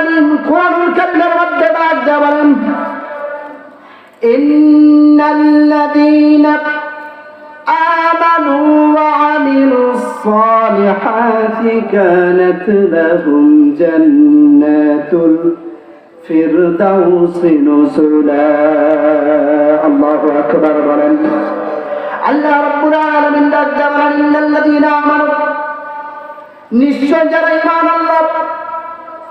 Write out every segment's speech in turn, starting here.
আলামিন কোরআনুল কারীমের মধ্যে ডাক দেয়া বলেন ইন্নাল্লাযীনা آمنوا وعملوا الصالحات كانت لهم جنات الفردوس نزلا الله أكبر বলেন আল্লাহ রাব্বুল আলামিন ডাক দেয়া বলেন ইন্নাল্লাযীনা আমানু নিশ্চয় যারা ঈমান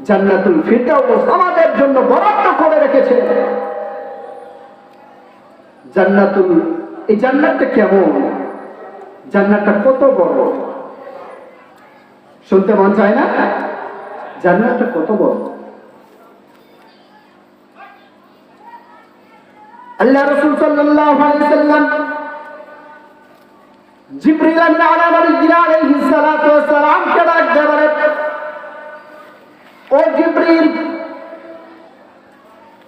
জান্নাতুল ফিরদাউস আমাদের জন্য বরাদ্দ করে রেখেছে। জান্নাতুল, এই জান্নাতটা কেমন? জান্নাতটা কত বড়? শুনতে মন চায় না? জান্নাতটা কত বড়? আল্লাহ রসুল সাল্লাল্লাহু আলাইহি সাল্লাম জিবরিল আলাইহিস সালাতু ওয়াস সালাম কে ডাক দিয়ে বলে ও জিবরিল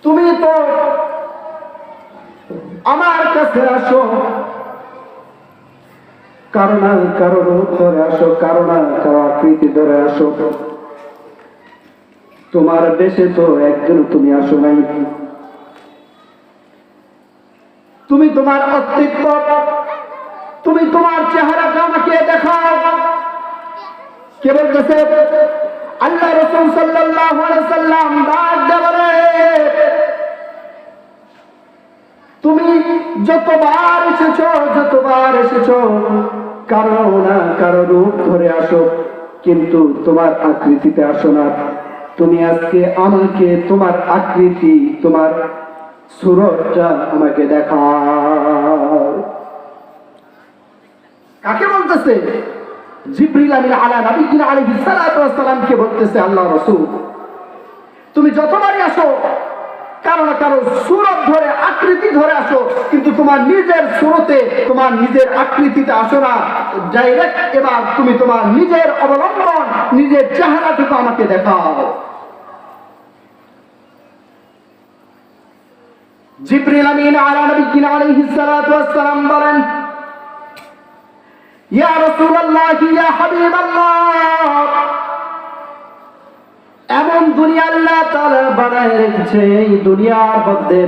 তুমি তো আমার কাছে আসো। কারণ কারও রূপ ধরে আসো কারণ কারও আকৃতি ধরে আসো। তোমার দেশে তো একজন তুমি আসো নাই। তুমি তোমার অস্তিত্ব, তুমি তোমার চেহারাটা আমাকে দেখাও। কে বলতেছে? যতবার এসেছ যতবার এসেছ, কারও না কারও রূপ ধরে আসো। কিন্তু তোমার আকৃতিতে আসো না। তুমি আজকে আমাকে, তোমার আকৃতি, তোমার সুরতটা আমাকে দেখা কাকে বলতেছে? জিব্রিল আমিন আলা ওয়াস সালামকে বলতেছে আল্লাহ রাসূল। তুমি যতবারই আসো কারও না কারও সুরত ধরে, আকৃতি ধরে আসো, কিন্তু তোমার নিজের সুরতে, তোমার নিজের আকৃতিতে আসো না। ডাইরেক্ট এবার তুমি তোমার নিজের অবলম্বন, নিজের চেহারাটুকু আমাকে দেখাও। জিব্রিল আমিন আলা নবীন আলাইহিস সালাতু ওয়াস বলেন, ইয়া রাসূলুল্লাহ, ইয়া হাবিবাল্লাহ। দুনিয়া আল্লাহ তাআলা বানায় রেখেছে, এই দুনিয়ার মধ্যে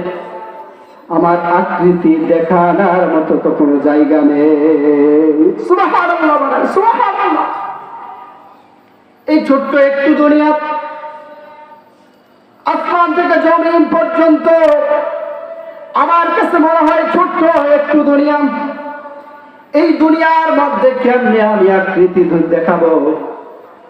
আমার আকৃতি দেখানোর মতো তো কোনো জায়গা নেই। এই ছোট্ট একটু দুনিয়া আসমান থেকে জমিন পর্যন্ত আমার কাছে মনে হয় ছোট্ট একটু দুনিয়া। এই দুনিয়ার মধ্যে কেমনে আমি আকৃতি দেখাবো?